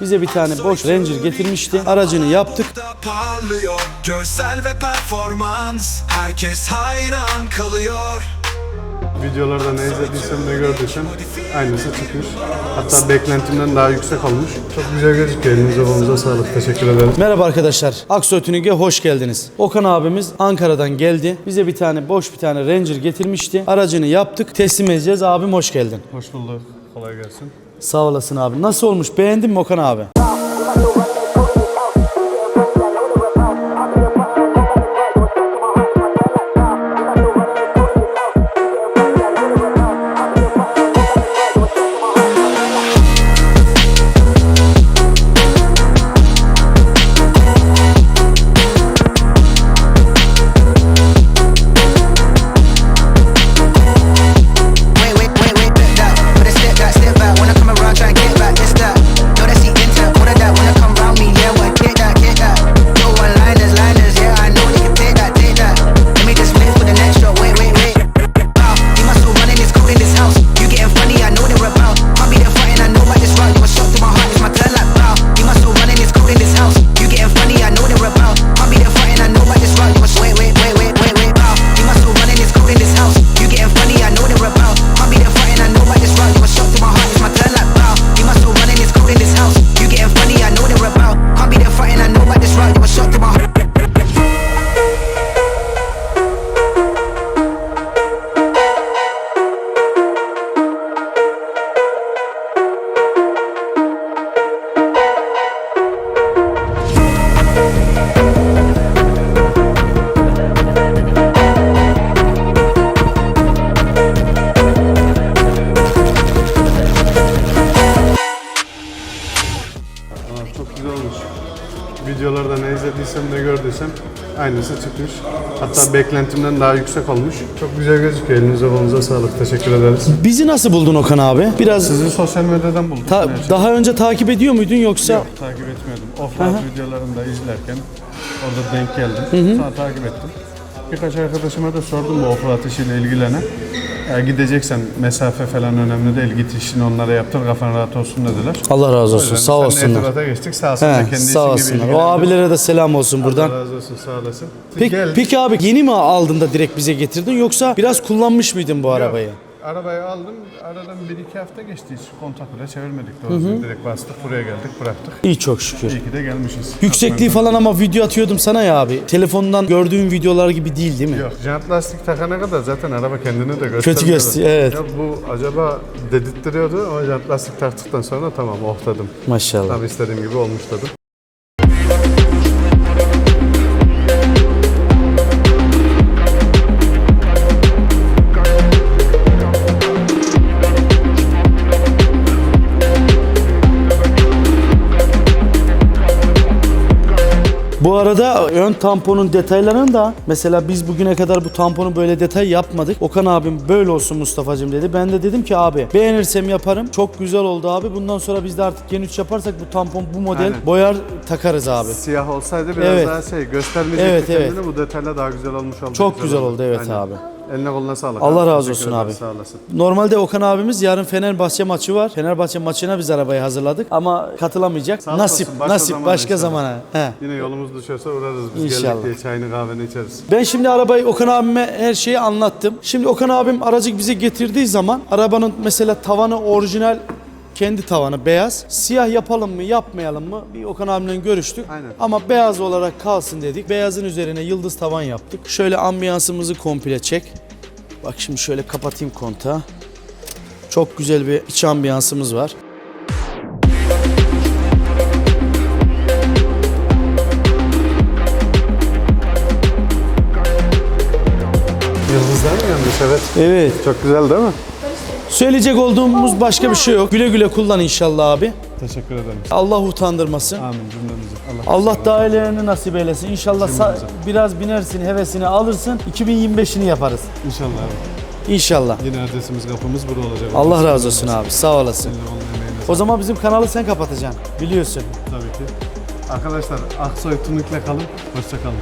Bize bir tane boş Ranger getirmişti. Aracını yaptık. parlıyor Görsel ve performans Herkes hayran kalıyor Videolarda ne izlediysem ne gördüysem aynısı çıkmış. Hatta beklentimden daha yüksek olmuş. Çok güzel gözüküyor. Elinize kolunuza sağlık. Teşekkür ederim. Merhaba arkadaşlar. Aksoy Tuning'e hoş geldiniz. Okan abimiz Ankara'dan geldi. Bize bir tane boş bir tane Ranger getirmişti. Aracını yaptık. Teslim edeceğiz. Abim hoş geldin. Hoş bulduk. Kolay gelsin. Sağ olasın abi. Nasıl olmuş? Beğendin mi Okan abi? Olmuş. Videolarda ne izlediysem ne gördüysem aynısı çıkmış. Hatta beklentimden daha yüksek olmuş. Çok güzel gözüküyor. Elinize kolunuza sağlık. Teşekkür ederiz. Bizi nasıl buldun Okan abi? Biraz Sizi sosyal medyadan bulduk. ta- Gerçekten. daha önce takip ediyor muydun yoksa? Yok, takip etmiyordum. Offroad videolarını da izlerken orada denk geldim. Sonra takip ettim. Birkaç arkadaşıma da sordum bu offroad işiyle ilgilenen. Ya gideceksen mesafe falan önemli değil. Git işini onlara yaptır kafan rahat olsun dediler. Allah razı olsun. Sağ olsunlar. irtibata geçtik. Sağ olsun. He, kendi sağ işin gibi olsunlar. O ilgilendim. abilere de selam olsun buradan. Allah razı olsun sağ olasın. Peki, Gel. peki abi yeni mi aldın da direkt bize getirdin yoksa biraz kullanmış mıydın bu arabayı? Arabayı aldım. Aradan bir iki hafta geçti. Hiç kontak bile çevirmedik. Doğru. Direkt bastık. Buraya geldik. Bıraktık. İyi çok şükür. İyi ki de gelmişiz. Yüksekliği falan ama video atıyordum sana ya abi. Telefondan gördüğün videolar gibi değil değil mi? Yok jant lastik takana kadar zaten araba kendini de gösteriyor. gösteriyor, evet. Ya bu acaba dedirttiriyordu ama jant lastik taktıktan sonra tamam oh dedim. Maşallah. Tam istediğim gibi olmuş dedim. Bu arada ön tamponun detaylarını da mesela biz bugüne kadar bu tamponu böyle detay yapmadık. Okan abim böyle olsun Mustafa'cığım dedi. Ben de dedim ki abi beğenirsem yaparım. Çok güzel oldu abi. Bundan sonra biz de artık Gen 3 yaparsak bu tampon bu model Aynen. boyar takarız abi. Siyah olsaydı biraz Evet. daha şey göstermeyecekti Evet, kendini evet. bu detayla daha güzel olmuş oldu. Çok güzel oldu, evet Aynen. abi. Eline koluna sağlık. Allah abi. razı olsun abi. Sağ olasın. Normalde Okan abimiz yarın Fenerbahçe maçı var. Fenerbahçe maçına biz arabayı hazırladık ama katılamayacak. Sağlık nasip, olsun, başka nasip zamana başka inşallah. zamana. He. Yine yolumuz düşerse uğrarız biz İnşallah. geldik diye çayını kahveni içeriz. Ben şimdi arabayı Okan abime her şeyi anlattım. Şimdi Okan abim aracı bize getirdiği zaman arabanın mesela tavanı orijinal kendi tavanı beyaz. Siyah yapalım mı yapmayalım mı? Bir Okan abimle görüştük. Aynen. Ama beyaz olarak kalsın dedik. Beyazın üzerine yıldız tavan yaptık. Şöyle ambiyansımızı komple çek. Bak şimdi şöyle kapatayım kontağı. Çok güzel bir iç ambiyansımız var. Yıldızlar mı yanmış evet. Evet. Çok güzel değil mi? Söyleyecek olduğumuz başka bir şey yok. Güle güle kullan inşallah abi. Teşekkür ederim. Allah utandırmasın. Amin cümlemizi. Allah, Allah daha iyilerini nasip eylesin. İnşallah sa- biraz binersin, hevesini alırsın. 2025'ini yaparız. İnşallah abi. İnşallah. Yine adresimiz kapımız burada olacak. Allah razı olsun abi. Sağ olasın. Seninle onun emeğine O zaman bizim kanalı sen kapatacaksın. Biliyorsun. Tabii ki. Arkadaşlar Aksoy Tunuk'la kalın. Hoşça kalın.